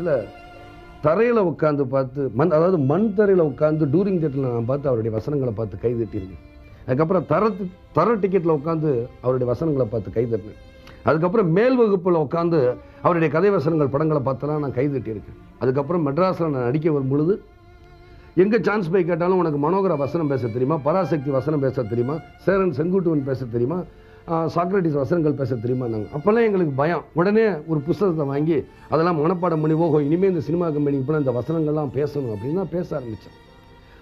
வயசில் தரையில் உட்காந்து பார்த்து மண் அதாவது மண் தரையில் உட்காந்து டூரிங் தேட்டரில் நான் பார்த்து அவருடைய வசனங்களை பார்த்து கை தட்டியிருக்கேன் அதுக்கப்புறம் தரத்து தர டிக்கெட்டில் உட்காந்து அவருடைய வசனங்களை பார்த்து கை தட்டினேன். அதுக்கப்புறம் மேல் வகுப்பில் உட்காந்து அவருடைய கதை வசனங்கள் படங்களை பார்த்தெல்லாம் நான் கை தட்டியிருக்கேன். அதுக்கப்புறம் மெட்ராஸில் நான் நடிக்க வரும் பொழுது எங்கே சான்ஸ் போய் கேட்டாலும் உனக்கு மனோகர வசனம் பேச தெரியுமா? பராசக்தி வசனம் பேச தெரியுமா? சேரன் செங்குட்டுவன் பேச தெரியுமா? சாக்ரட்டிஸ் வசனங்கள் பேச தெரியுமா நாங்கள் அப்போல்லாம் எங்களுக்கு பயம். உடனே ஒரு புஸ்தகத்தை வாங்கி அதெல்லாம் மனப்பாடம் பண்ணி ஓஹோ இனிமேல் இந்த சினிமா கம்பெனிக்கு போனால் இந்த வசனங்கள்லாம் பேசணும் அப்படின்னு தான் பேச ஆரம்பித்தேன்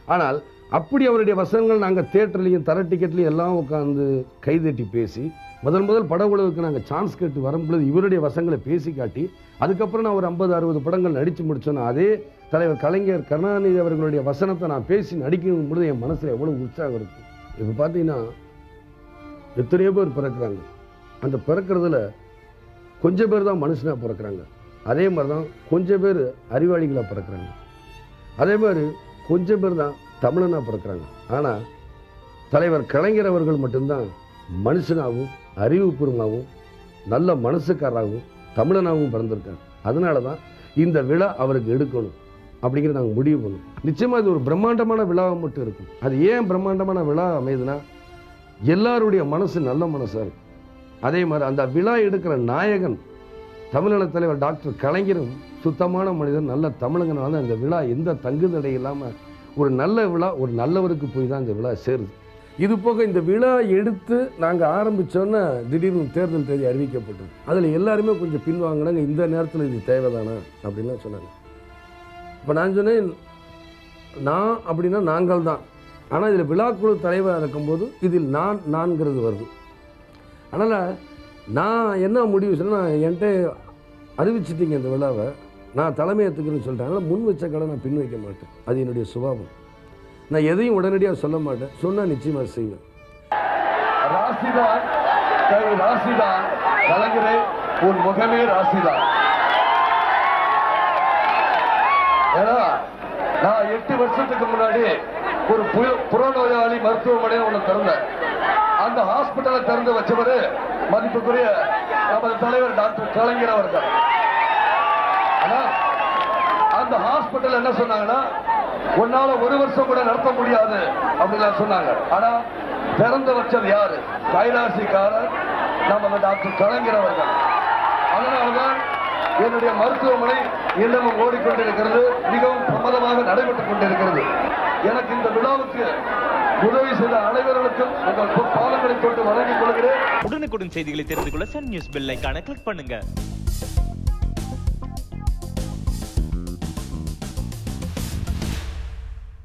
ஆனால் அப்படி அவருடைய வசனங்கள் நாங்கள் தேட்டர்லேயும் தர டிக்கெட்லையும் எல்லாம் உட்காந்து கைதட்டி பேசி முதல் முதல் பட உலகுக்கு நாங்கள் சான்ஸ் கேட்டு வரும்பொழுது இவருடைய வசங்களை பேசி காட்டி அதுக்கப்புறம் நான் ஒரு ஐம்பது அறுபது படங்கள் நடித்து முடித்தோன்னா அதே தலைவர் கலைஞர் கருணாநிதி அவர்களுடைய வசனத்தை நான் பேசி நடிக்கும் பொழுது என் மனசில் எவ்வளோ உற்சாகம் இருக்கும் இப்போ பார்த்தீங்கன்னா எத்தனையோ பேர் பிறக்கிறாங்க. அந்த பிறக்கிறதுல கொஞ்சம் பேர் தான் மனுஷனாக பிறக்கிறாங்க. அதே மாதிரி தான் கொஞ்சம் பேர் அறிவாளிகளாக பிறக்கிறாங்க. அதே மாதிரி கொஞ்சம் பேர் தான் தமிழனாக பிறக்கிறாங்க. ஆனால் தலைவர் கலைஞர் அவர்கள் மட்டும்தான் மனுஷனாகவும் அறிவுபூர்வமாகவும் நல்ல மனசுக்காரராகவும் தமிழனாகவும் பிறந்திருக்காங்க அதனால தான் இந்த விழா அவருக்கு எடுக்கணும் அப்படிங்கிறத நாங்கள் முடிவு பண்ணோம். நிச்சயமாக இது ஒரு பிரம்மாண்டமான விழாவாக மட்டும் இருக்கும். அது ஏன் பிரம்மாண்டமான விழா அமையுதுன்னா எல்லாருடைய மனசு நல்ல மனசாக இருக்கும் அதே மாதிரி அந்த விழா எடுக்கிற நாயகன் தமிழக தலைவர் டாக்டர் கலைஞரும் சுத்தமான மனிதன் நல்ல தமிழகனால அந்த விழா எந்த தங்குதடை இல்லாமல் ஒரு நல்ல விழா ஒரு நல்லவருக்கு போய் தான் இந்த விழா சேருது. இது போக இந்த விழா எடுத்து நாங்கள் ஆரம்பித்தோன்னே திடீர்னு தேர்தல் தேதி அறிவிக்கப்பட்டது. அதில் எல்லாருமே கொஞ்சம் பின்வாங்கினாங்க இந்த நேரத்தில் இது தேவைதானா அப்படின்லாம் சொன்னாங்க. இப்போ நான் சொன்னேன் நான் அப்படின்னா நாங்கள் தான் ஆனால் இதில் விழாக்குழு தலைவராக இருக்கும்போது இதில் நான் நான்கிறது வருது. அதனால் நான் என்ன முடிவு சொன்னா என்கிட்ட அறிவிச்சிட்டிங்க இந்த விழாவை நான் தலைமை ஏற்றுக்கிறேன்னு சொல்லிட்டேன் அதனால் முன் வச்ச கடை நான் பின் வைக்க மாட்டேன். அது என்னுடைய சுபாவம். நான் எதையும் உடனடியாக சொல்ல மாட்டேன். சொன்னால் நிச்சயமாக செய்வேன். ராசிதான் ராசிதான். கலைஞரே உன் முகமே ராசிதான். ஏன்னா நான் எட்டு வருஷத்துக்கு முன்னாடி ஒரு புறநோயாளி மருத்துவமனை ஒண்ணு திறந்தேன் அந்த ஹாஸ்பிட்டலை திறந்து வச்சவரு மதிப்புக்குரிய நமது தலைவர் டாக்டர் கலைஞர் அவர்கள். ஆனா அந்த ஹாஸ்பிட்டல் என்ன சொன்னாங்கன்னா உன்னால ஒரு வருஷம் கூட நடத்த முடியாது அப்படின்னு சொன்னாங்க. ஆனா திறந்து வச்சது யாரு? கைலாசிக்காரர் நம்ம டாக்டர் கலைஞர் அவர்கள். அதனால்தான் என்னுடைய மருத்துவமனை இன்னமும் ஓடிக்கொண்டிருக்கிறது. மிகவும் பிரபல உதவி செய்த அனைவர்களுக்கும் உங்கள் பாலங்களை கொண்டு வழங்கிக் கொள்கிறேன். உடனுக்குடன் செய்திகளை தெரிந்து கொள்ள சன் நியூஸ் பெல் கிளிக் பண்ணுங்க.